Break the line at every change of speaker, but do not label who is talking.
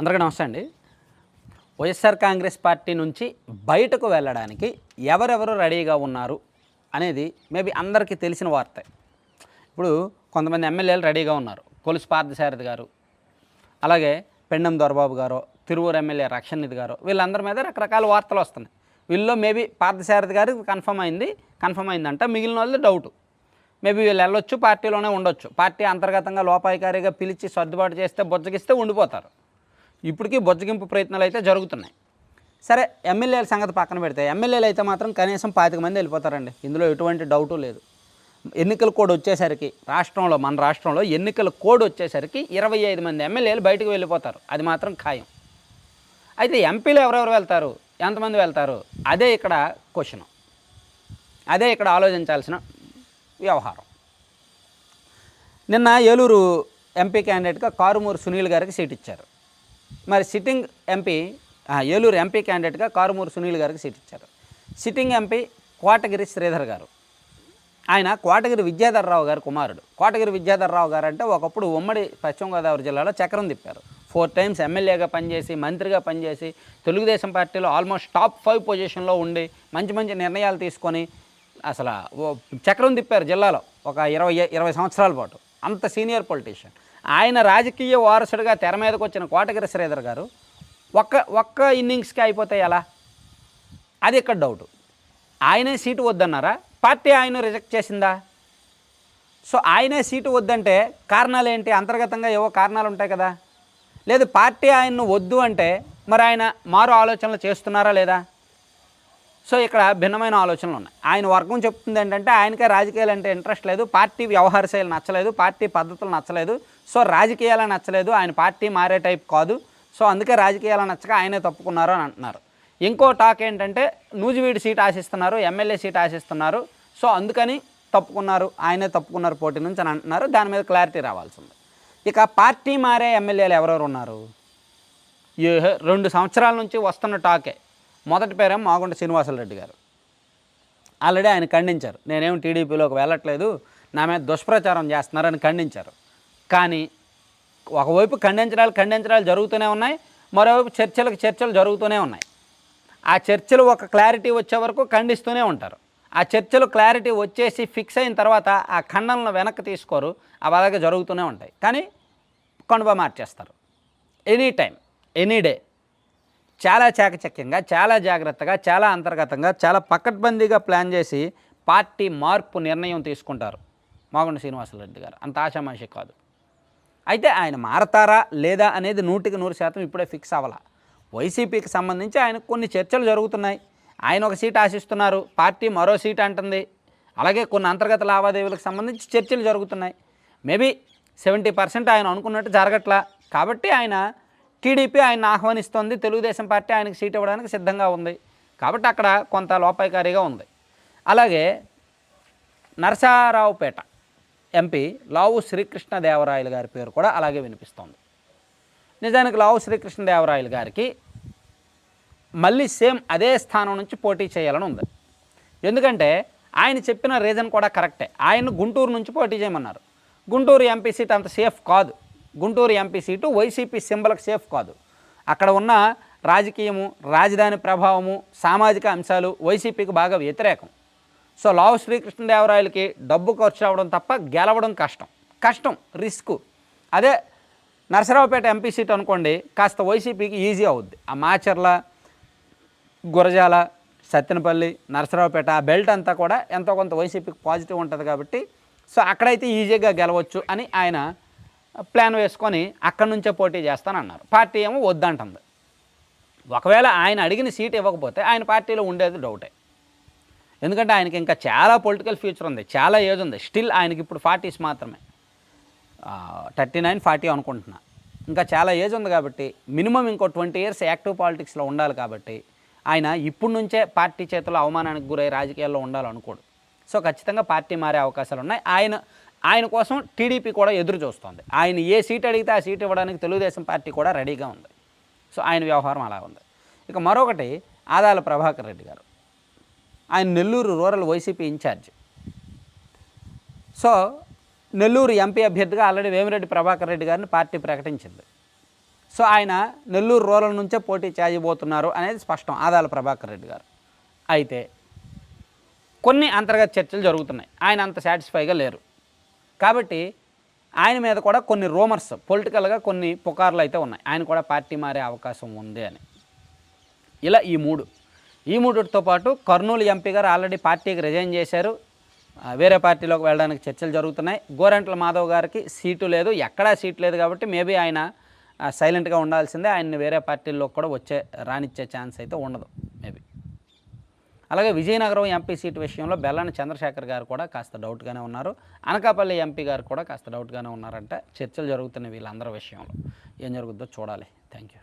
అందరికీ నమస్తే అండి. వైఎస్ఆర్ కాంగ్రెస్ పార్టీ నుంచి బయటకు వెళ్ళడానికి ఎవరెవరు రెడీగా ఉన్నారు అనేది మేబీ అందరికీ తెలిసిన వార్తే. ఇప్పుడు కొంతమంది ఎమ్మెల్యేలు రెడీగా ఉన్నారు. కొలుసు పార్థసారథి గారు అలాగే పెండం దొరబాబు గారు తిరువూరు ఎమ్మెల్యే రక్షణ్ నిధి గారు వీళ్ళందరి మీద రకరకాల వార్తలు వస్తున్నాయి. వీళ్ళలో మేబీ పార్థసారథి గారు కన్ఫర్మ్ అయింది కన్ఫర్మ్ అయిందంట. మిగిలిన వాళ్ళు డౌట్. మేబీ వీళ్ళు వెళ్ళొచ్చు పార్టీలోనే ఉండొచ్చు. పార్టీ అంతర్గతంగా లోపాయికారిగా పిలిచి సర్దుబాటు చేస్తే బుజ్జగిస్తే ఉండిపోతారు. ఇప్పటికీ బొజ్జగింపు ప్రయత్నాలు అయితే జరుగుతున్నాయి. సరే ఎమ్మెల్యేల సంగతి పక్కన పెడితే ఎమ్మెల్యేలు అయితే మాత్రం కనీసం పాతిక మంది వెళ్ళిపోతారండి. ఇందులో ఎటువంటి డౌటు లేదు. ఎన్నికల కోడ్ వచ్చేసరికి రాష్ట్రంలో మన రాష్ట్రంలో ఎన్నికల కోడ్ వచ్చేసరికి ఇరవై ఐదు మంది ఎమ్మెల్యేలు బయటకు వెళ్ళిపోతారు. అది మాత్రం ఖాయం. అయితే ఎంపీలు ఎవరెవరు వెళ్తారు? ఎంతమంది వెళ్తారు? అదే ఇక్కడ క్వశ్చన్. అదే ఇక్కడ ఆలోచించాల్సిన వ్యవహారం. నిన్న ఏలూరు ఎంపీ క్యాండిడేట్గా కారుమూరు సునీల్ గారికి సీట్ ఇచ్చారు. మరి సిట్టింగ్ ఎంపీ ఏలూరు ఎంపీ క్యాండిడేట్గా కారుమూరు సునీల్ గారికి సీట్ ఇచ్చారు. సిట్టింగ్ ఎంపీ కోటగిరి శ్రీధర్ గారు. ఆయన కోటగిరి విద్యాధర్రావు గారి కుమారుడు. కోటగిరి విద్యాధర్రావు గారు అంటే ఒకప్పుడు ఉమ్మడి పశ్చిమ గోదావరి జిల్లాలో చక్రం తిప్పారు. ఫోర్ టైమ్స్ ఎమ్మెల్యేగా పనిచేసి మంత్రిగా పనిచేసి తెలుగుదేశం పార్టీలో ఆల్మోస్ట్ టాప్ ఫైవ్ పొజిషన్లో ఉండి మంచి మంచి నిర్ణయాలు తీసుకొని అసలు ఓ చక్రం తిప్పారు జిల్లాలో ఒక ఇరవై ఇరవై సంవత్సరాల పాటు. అంత సీనియర్ పొలిటీషియన్. ఆయన రాజకీయ వారసుడిగా తెర మీదకి వచ్చిన కోటగిరి శ్రీధర్ గారు ఒక్క ఒక్క ఇన్నింగ్స్కి అయిపోతాయి ఎలా? అది ఇక్కడ డౌట్ ఆయనే సీటు వద్దన్నారా? పార్టీ ఆయన రిజెక్ట్ చేసిందా? సో ఆయనే సీటు వద్దంటే కారణాలు ఏంటి? అంతర్గతంగా ఏవో కారణాలు ఉంటాయి కదా. లేదు పార్టీ ఆయన్ను వద్దు అంటే మరి ఆయన మారు ఆలోచనలు చేస్తున్నారా లేదా? సో ఇక్కడ భిన్నమైన ఆలోచనలు ఉన్నాయి. ఆయన వర్గం చెప్తుంది ఏంటంటే ఆయనకే రాజకీయాలు అంటే ఇంట్రెస్ట్ లేదు. పార్టీ వ్యవహార శైలి నచ్చలేదు. పార్టీ పద్ధతులు నచ్చలేదు. సో రాజకీయాలు నచ్చలేదు ఆయన పార్టీ మారే టైప్ కాదు. సో అందుకే రాజకీయాలు నచ్చక ఆయనే తప్పుకున్నారు అని అంటున్నారు. ఇంకో టాక్ ఏంటంటే నూజివీడి సీట్ ఆశిస్తున్నారు ఎమ్మెల్యే సీట్ ఆశిస్తున్నారు. సో అందుకని తప్పుకున్నారు ఆయనే తప్పుకున్నారు పోటీ నుంచి అని అంటున్నారు. దాని మీద క్లారిటీ రావాల్సి ఉంది. ఇక పార్టీ మారే ఎమ్మెల్యేలు ఎవరెవరు ఉన్నారు? ఈ రెండు సంవత్సరాల నుంచి వస్తున్న టాకే. మొదటి పేరేమో మాగుంట శ్రీనివాసరెడ్డి గారు. ఆల్రెడీ ఆయన ఖండించారు. నేనేం టీడీపీలోకి వెళ్ళట్లేదు నా మీద దుష్ప్రచారం చేస్తున్నారని ఖండించారు. కానీ ఒకవైపు ఖండించడాలు ఖండించడాలు జరుగుతూనే ఉన్నాయి మరోవైపు చర్చలకు చర్చలు జరుగుతూనే ఉన్నాయి. ఆ చర్చలు ఒక క్లారిటీ వచ్చే వరకు ఖండిస్తూనే ఉంటారు. ఆ చర్చలు క్లారిటీ వచ్చేసి ఫిక్స్ అయిన తర్వాత ఆ ఖండనలు వెనక్కి తీసుకోరు అవి అలాగే జరుగుతూనే ఉంటాయి. కానీ కనుబ మార్చేస్తారు. Any time any day. చాలా చాకచక్యంగా చాలా జాగ్రత్తగా చాలా అంతర్గతంగా చాలా పకడ్బందీగా ప్లాన్ చేసి పార్టీ మార్పు నిర్ణయం తీసుకుంటారు. మాగుండ శ్రీనివాసరెడ్డి గారు. అంత ఆశామాషి కాదు. అయితే ఆయన మారతారా లేదా అనేది నూటికి నూరు శాతం ఇప్పుడే ఫిక్స్ అవ్వాల? వైసీపీకి సంబంధించి ఆయన కొన్ని చర్చలు జరుగుతున్నాయి. ఆయన ఒక సీట్ ఆశిస్తున్నారు. పార్టీ మరో సీట్ అంటుంది. అలాగే కొన్ని అంతర్గత లావాదేవీలకు సంబంధించి చర్చలు జరుగుతున్నాయి. మేబీ సెవెంటీ పర్సెంట్ ఆయన అనుకున్నట్టు జరగట్లా. కాబట్టి ఆయన టీడీపీ ఆయన ఆహ్వానిస్తోంది. తెలుగుదేశం పార్టీ ఆయనకు సీట్ ఇవ్వడానికి సిద్ధంగా ఉంది. కాబట్టి అక్కడ కొంత లోపాయికారిగా ఉంది. అలాగే నరసారావుపేట ఎంపీ లావు శ్రీకృష్ణదేవరాయలు గారి పేరు కూడా అలాగే వినిపిస్తోంది. నిజానికి లావు శ్రీకృష్ణదేవరాయలు గారికి మళ్ళీ సేమ్ అదే స్థానం నుంచి పోటీ చేయాలని ఉంది. ఎందుకంటే ఆయన చెప్పిన రీజన్ కూడా కరెక్టే. ఆయన గుంటూరు నుంచి పోటీ చేయమన్నారు. గుంటూరు ఎంపీ సీట్ అంత సేఫ్ కాదు. గుంటూరు ఎంపీ సీటు వైసీపీ సింబల్కి సేఫ్ కాదు. అక్కడ ఉన్న రాజకీయము రాజధాని ప్రభావము సామాజిక అంశాలు వైసీపీకి బాగా వ్యతిరేకం. సో లావు శ్రీకృష్ణదేవరాయలకి డబ్బు ఖర్చు అవ్వడం తప్ప గెలవడం కష్టం. కష్టం రిస్క్. అదే నరసరావుపేట ఎంపీ సీట్ అనుకోండి కాస్త వైసీపీకి ఈజీ అవుద్ది. ఆ మాచర్ల గురజాల సత్తెనపల్లి నరసరావుపేట ఆ బెల్ట్ అంతా కూడా ఎంతో కొంత వైసీపీకి పాజిటివ్ ఉంటుంది కాబట్టి సో అక్కడైతే ఈజీగా గెలవచ్చు అని ఆయన ప్లాన్ వేసుకొని అక్కడి నుంచే పోటీ చేస్తానన్నారు. పార్టీ ఏమో వద్దంటుంది. ఒకవేళ ఆయన అడిగిన సీట్ ఇవ్వకపోతే ఆయన పార్టీలో ఉండేది డౌటే. ఎందుకంటే ఆయనకి ఇంకా చాలా పొలిటికల్ ఫ్యూచర్ ఉంది చాలా ఏజ్ ఉంది. స్టిల్ ఆయనకి ఇప్పుడు ఫార్టీస్ మాత్రమే. థర్టీ నైన్ ఫార్టీ అనుకుంటున్నా. ఇంకా చాలా ఏజ్ ఉంది కాబట్టి మినిమం ఇంకో ట్వంటీ ఇయర్స్ యాక్టివ్ పాలిటిక్స్లో ఉండాలి కాబట్టి ఆయన ఇప్పుడు నుంచే పార్టీ చేతిలో అవమానానికి గురై రాజకీయాల్లో ఉండాలనుకోడు. సో ఖచ్చితంగా పార్టీ మారే అవకాశాలు ఉన్నాయి. ఆయన ఆయన కోసం టీడీపీ కూడా ఎదురు చూస్తోంది. ఆయన ఏ సీట్ అడిగితే ఆ సీట్ ఇవ్వడానికి తెలుగుదేశం పార్టీ కూడా రెడీగా ఉంది. సో ఆయన వ్యవహారం అలా ఉంది. ఇక మరొకటి ఆదాల ప్రభాకర్ రెడ్డి గారు. ఆయన Nellore rural YCP incharge. So Nellore MP అభ్యర్థిగా ఆల్రెడీ వేమిరెడ్డి ప్రభాకర్ రెడ్డి గారిని పార్టీ ప్రకటించింది. సో ఆయన నెల్లూరు రూరల్ నుంచే పోటీ చేయబోతున్నారు అనేది స్పష్టం ఆదాల ప్రభాకర్ రెడ్డి గారు. అయితే కొన్ని అంతర్గత చర్చలు జరుగుతున్నాయి. ఆయన అంత సాటిస్ఫైగా లేరు. కాబట్టి ఆయన మీద కూడా కొన్ని రూమర్స్ పొలిటికల్గా కొన్ని పుకార్లు అయితే ఉన్నాయి. ఆయన కూడా పార్టీ మారే అవకాశం ఉంది అని. ఇలా ఈ మూడు. ఈ మూడుతో పాటు కర్నూలు ఎంపీ గారు ఆల్రెడీ పార్టీకి రిజైన్ చేశారు. వేరే పార్టీలోకి వెళ్ళడానికి చర్చలు జరుగుతున్నాయి. గోరంట్ల మాధవ్ గారికి సీటు లేదు. ఎక్కడా సీటు లేదు కాబట్టి మేబీ ఆయన సైలెంట్గా ఉండాల్సిందే. ఆయన్ని వేరే పార్టీల్లో కూడా వచ్చే రానిచ్చే ఛాన్స్ అయితే ఉండదు మేబీ. అలాగే విజయనగరం ఎంపీ సీటు విషయంలో బెల్లాని చంద్రశేఖర్ గారు కూడా కాస్త డౌట్గానే ఉన్నారు. అనకాపల్లి ఎంపీ గారు కూడా కాస్త డౌట్గానే ఉన్నారంటే. చర్చలు జరుగుతున్నాయి వీళ్ళందరి విషయంలో. ఏం జరుగుద్దో చూడాలి. Thank you